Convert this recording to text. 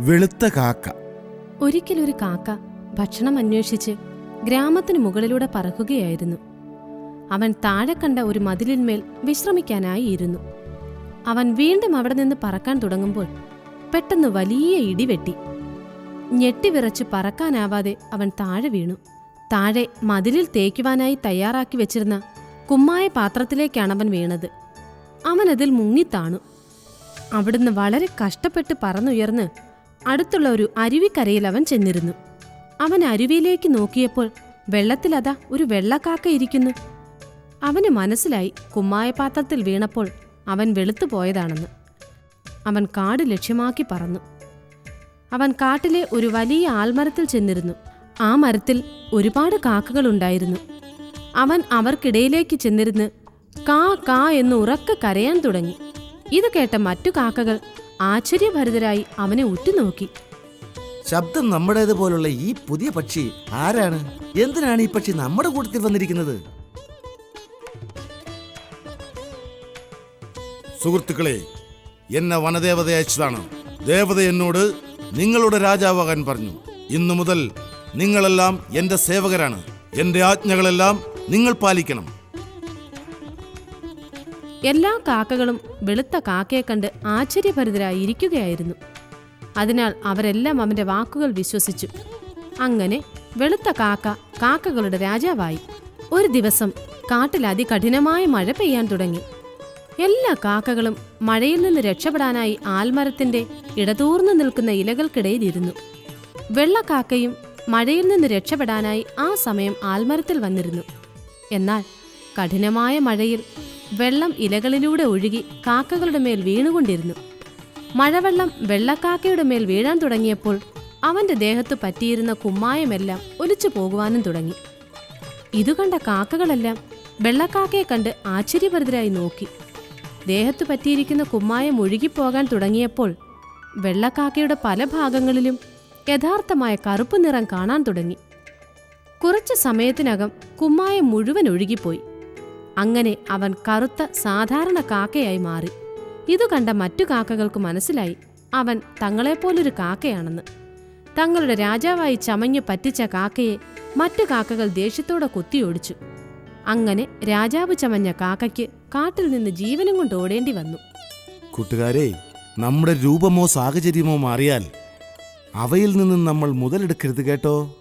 വെളുത്ത കാക്ക. ഒരിക്കലൊരു കാക്ക ഭക്ഷണം അന്വേഷിച്ച് ഗ്രാമത്തിന് മുകളിലൂടെ പറക്കുകയായിരുന്നു. അവൻ താഴെ കണ്ട ഒരു മതിലിന്മേൽ വിശ്രമിക്കാനായി ഇരുന്നു അവൻ വീണ്ടും അവിടെ നിന്ന് പറക്കാൻ തുടങ്ങുമ്പോൾ പെട്ടെന്ന് വലിയ ഇടിവെട്ടി ഞെട്ടിവിറച്ച് പറക്കാനാവാതെ അവൻ താഴെ വീണു. താഴെ മതിലിൽ തേക്കുവാനായി തയ്യാറാക്കി വെച്ചിരുന്ന കുമ്മായ പാത്രത്തിലേക്കാണ് അവൻ വീണത്. അവനതിൽ മുങ്ങിത്താണു. അവിടുന്ന് വളരെ കഷ്ടപ്പെട്ട് പറന്നുയർന്ന് അടുത്തുള്ള ഒരു അരുവിക്കരയിൽ അവൻ ചെന്നിരുന്നു. അവൻ അരുവിയിലേക്ക് നോക്കിയപ്പോൾ വെള്ളത്തിലതാ ഒരു വെള്ളക്കാക്ക ഇരിക്കുന്നു. അവന് മനസ്സിലായി കുമ്മായപാത്രത്തിൽ വീണപ്പോൾ അവൻ വെളുത്തുപോയതാണെന്ന് അവൻ കാട് ലക്ഷ്യമാക്കി പറന്നു. അവൻ കാട്ടിലെ ഒരു വലിയ ആൽമരത്തിൽ ചെന്നിരുന്നു. ആ മരത്തിൽ ഒരുപാട് കാക്കകളുണ്ടായിരുന്നു അവൻ അവർക്കിടയിലേക്ക് ചെന്നിരുന്ന് കാ കാ എന്ന് ഉറക്കെ കരയാൻ തുടങ്ങി. ഇത് കേട്ട മറ്റു കാക്കകൾ ആശ്ചര്യഭരിതരായി അവനെ ഉറ്റുനോക്കി. ശബ്ദം നമ്മുടേത് പോലുള്ള ഈ പുതിയ പക്ഷി ആരാണ്? എന്തിനാണ് ഈ പക്ഷി നമ്മുടെ കൂട്ടത്തിൽ വന്നിരിക്കുന്നത്? സുഹൃത്തുക്കളെ എന്നെ വനദേവത അയച്ചതാണ്. ദേവത എന്നോട് നിങ്ങളുടെ രാജാവാകാൻ പറഞ്ഞു. ഇന്നു മുതൽ നിങ്ങളെല്ലാം എന്റെ സേവകരാണ്. എന്റെ ആജ്ഞകളെല്ലാം നിങ്ങൾ പാലിക്കണം. എല്ലാ കാക്കകളും വെളുത്ത കാക്കയെ കണ്ട് ആശ്ചര്യഭരിതരായി ഇരിക്കുകയായിരുന്നു അതിനാൽ അവരെല്ലാം അവന്റെ വാക്കുകൾ വിശ്വസിച്ചു. അങ്ങനെ വെളുത്ത കാക്ക കാക്കകളുടെ രാജാവായി. ഒരു ദിവസം കാട്ടിൽ അതികഠിനമായ മഴ പെയ്യാൻ തുടങ്ങി. എല്ലാ കാക്കകളും മഴയിൽ നിന്ന് രക്ഷപ്പെടാനായി ആൽമരത്തിന്റെ ഇടതൂർന്നു നിൽക്കുന്ന ഇലകൾക്കിടയിൽ ഇരുന്നു വെള്ളക്കാക്കയും മഴയിൽ നിന്ന് രക്ഷപ്പെടാനായി ആ സമയം ആൽമരത്തിൽ വന്നിരുന്നു. എന്നാൽ കഠിനമായ മഴയിൽ വെള്ളം ഇലകളിലൂടെ ഒഴുകി കാക്കകളുടെ മേൽ വീണുകൊണ്ടിരുന്നു. മഴവെള്ളം വെള്ളക്കാക്കയുടെ മേൽ വീഴാൻ തുടങ്ങിയപ്പോൾ അവന്റെ ദേഹത്ത് പറ്റിയിരുന്ന കുമ്മായമെല്ലാം ഒലിച്ചു പോകുവാനും തുടങ്ങി. ഇതു കണ്ട കാക്കകളെല്ലാം വെള്ളക്കാക്കയെ കണ്ട് ആശ്ചര്യഭരിതരായി നോക്കി. ദേഹത്ത് പറ്റിയിരിക്കുന്ന കുമ്മായം ഒഴുകിപ്പോകാൻ തുടങ്ങിയപ്പോൾ വെള്ളക്കാക്കയുടെ പല ഭാഗങ്ങളിലും യഥാർത്ഥമായ കറുപ്പ് നിറം കാണാൻ തുടങ്ങി. കുറച്ചു സമയത്തിനകം കുമ്മായം മുഴുവൻ ഒഴുകിപ്പോയി. അങ്ങനെ അവൻ കറുത്ത സാധാരണ കാക്കയായി മാറി. ഇതു കണ്ട മറ്റു കാക്കകൾക്ക് മനസ്സിലായി അവൻ തങ്ങളെപ്പോലൊരു കാക്കയാണെന്ന്. തങ്ങളുടെ രാജാവായി ചമഞ്ഞു പറ്റിച്ച കാക്കയെ മറ്റു കാക്കകൾ ദേഷ്യത്തോടെ കുത്തിയൊടിച്ചു. അങ്ങനെ രാജാവ് ചമഞ്ഞ കാക്കയ്ക്ക് കാട്ടിൽ നിന്ന് ജീവനും കൊണ്ട് ഓടേണ്ടി വന്നു. കൂട്ടുകാരെ നമ്മുടെ രൂപമോ സാഹചര്യമോ മാറിയാൽ അവയിൽ നിന്നും നമ്മൾ മുതലെടുക്കരുത് കേട്ടോ.